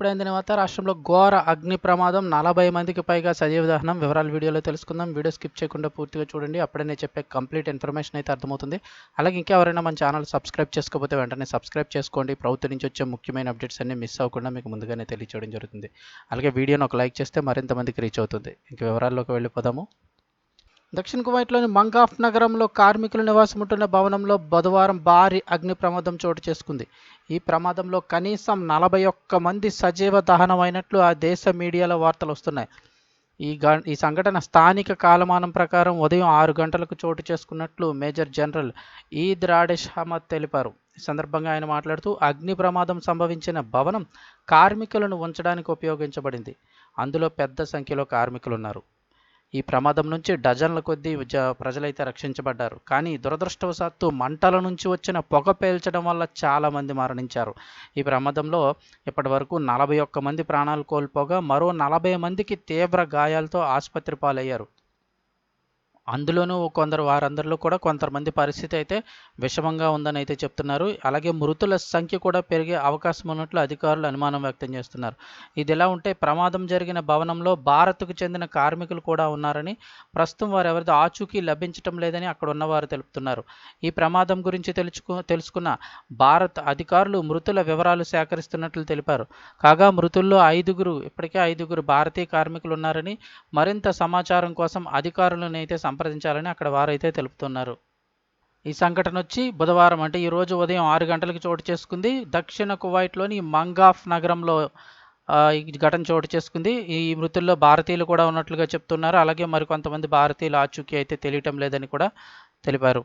ఇప్పుడైన తర్వాత రాష్ట్రంలో ఘోర అగ్ని ప్రమాదం నలభై మందికి పైగా సజీవ దహనం వివరాలు వీడియోలో తెలుసుకుందాం. వీడియో స్కిప్ చేయకుండా పూర్తిగా చూడండి. అప్పుడే నేను చెప్పే కంప్లీట్ ఇన్ఫర్మేషన్ అయితే అర్థమవుతుంది. అలాగే ఇంకెవరైనా మన ఛానల్ సబ్స్క్రైబ్ చేసుకోకపోతే వెంటనే సబ్స్క్రైబ్ చేసుకోండి. ప్రభుత్వం నుంచి వచ్చే ముఖ్యమైన అప్డేట్స్ అన్ని మిస్ అవ్వకుండా మీకు ముందుగానే తెలియచేయడం జరుగుతుంది. అలాగే వీడియోని ఒక లైక్ చేస్తే మరింత మందికి రీచ్ అవుతుంది. ఇంక వివరాల్లోకి వెళ్ళిపోదాము. దక్షిణ కువైట్లోని మంగాఫ్ నగరంలో కార్మికులు నివాసముంటున్న భవనంలో బుధవారం భారీ అగ్ని ప్రమాదం చోటు చేసుకుంది. ఈ ప్రమాదంలో కనీసం నలభై ఒక్క మంది సజీవ దహనమైనట్లు ఆ దేశ మీడియాలో వార్తలు వస్తున్నాయి. ఈ గ ఈ సంఘటన స్థానిక కాలమానం ప్రకారం ఉదయం ఆరు గంటలకు చోటు చేసుకున్నట్లు మేజర్ జనరల్ ఈద్ రాడేష్ అహ్మద్ తెలిపారు. ఈ సందర్భంగా ఆయన మాట్లాడుతూ అగ్ని ప్రమాదం సంభవించిన భవనం కార్మికులను ఉంచడానికి ఉపయోగించబడింది. అందులో పెద్ద సంఖ్యలో కార్మికులు ఉన్నారు ఈ ప్రమాదం నుంచి డజన్ల కొద్దీ జ ప్రజలైతే రక్షించబడ్డారు. కానీ దురదృష్టవశాత్తు మంటల నుంచి వచ్చిన పొగ పేల్చడం వల్ల చాలామంది మరణించారు. ఈ ప్రమాదంలో ఇప్పటి వరకు నలభై ఒక్క మంది ప్రాణాలు కోల్పోగా మరో నలభై మందికి తీవ్ర గాయాలతో ఆసుపత్రి పాలయ్యారు. అందులోనూ కొందరు వారందరిలో కూడా కొంతమంది పరిస్థితి అయితే విషమంగా ఉందని అయితే చెప్తున్నారు. అలాగే మృతుల సంఖ్య కూడా పెరిగే అవకాశం ఉన్నట్లు అధికారులు అనుమానం వ్యక్తం చేస్తున్నారు. ఇది ఎలా ఉంటే ప్రమాదం జరిగిన భవనంలో భారత్కు చెందిన కార్మికులు కూడా ఉన్నారని ప్రస్తుతం వారు ఎవరిది ఆచూకీ లభించటం లేదని అక్కడ ఉన్నవారు తెలుపుతున్నారు. ఈ ప్రమాదం గురించి తెలుసుకు తెలుసుకున్న భారత్ అధికారులు మృతుల వివరాలు సేకరిస్తున్నట్లు తెలిపారు. కాగా మృతుల్లో ఐదుగురు ఇప్పటికే ఐదుగురు భారతీయ కార్మికులు ఉన్నారని మరింత సమాచారం కోసం అధికారులను అయితే సంప్రదించాలని అక్కడ వారైతే తెలుపుతున్నారు. ఈ సంఘటన వచ్చి బుధవారం అంటే ఈరోజు ఉదయం ఆరు గంటలకు చోటు చేసుకుంది. దక్షిణ కువైట్లోని మంగాఫ్ నగరంలో ఈ ఘటన చోటు చేసుకుంది. ఈ మృతుల్లో భారతీయులు కూడా ఉన్నట్లుగా చెప్తున్నారు. అలాగే మరికొంతమంది భారతీయులు ఆచూకీ అయితే తెలియటం లేదని కూడా తెలిపారు.